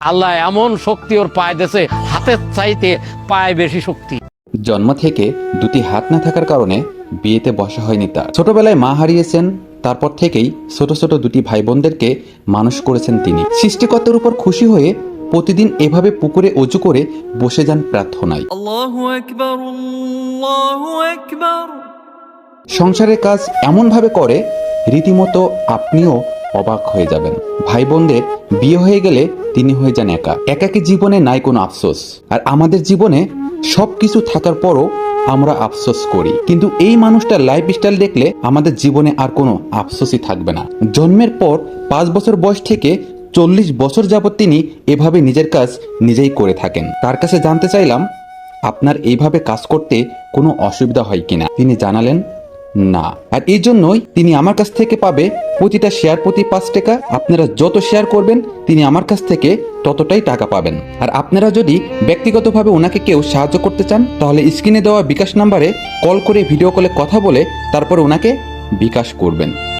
আল্লাহ এমন শক্তি ওর পায়ে দেশে হাতের চাইতে পায়ে বেশি শক্তি। জন্ম থেকে দুটি হাত না থাকার কারণে বিয়েতে বসা হয়নি তার। ছোটবেলায় মা হারিয়েছেন তারপর থেকেই ছোট ছোট দুটি ভাই বোনদেরকে মানুষ করেছেন তিনি। সৃষ্টিকর্তার উপর খুশি হয়ে প্রতিদিন এভাবে পুকুরে অজু করে বসে যান প্রার্থনায়। সংসারের কাজ এমনভাবে করে রীতিমতো আপনিও অবাক হয়ে যাবেন। ভাই বোনদের বিয়ে হয়ে গেলে তিনি হয়ে যান একা। একাকী জীবনে নাই কোনো আফসোস। আর আমাদের জীবনে সব কিছু থাকার পরও আমরা আফসোস করি। কিন্তু এই মানুষটার লাইফ স্টাইল দেখলে আমাদের জীবনে আর কোনো আফসোসই থাকবে না। জন্মের পর পাঁচ বছর বয়স থেকে চল্লিশ বছর যাবৎ তিনি এভাবে নিজের কাজ নিজেই করে থাকেন। তার কাছে জানতে চাইলাম, আপনার এইভাবে কাজ করতে কোনো অসুবিধা হয় কিনা? তিনি জানালেন না। আর এই জন্যই তিনি আমার কাছ থেকে পাবে প্রতিটা শেয়ার প্রতি পাঁচ টাকা। আপনারা যত শেয়ার করবেন, তিনি আমার কাছ থেকে ততটাই টাকা পাবেন। আর আপনারা যদি ব্যক্তিগতভাবে ওনাকে কেউ সাহায্য করতে চান, তাহলে স্ক্রিনে দেওয়া বিকাশ নাম্বারে কল করে ভিডিও কলে কথা বলে তারপর ওনাকে বিকাশ করবেন।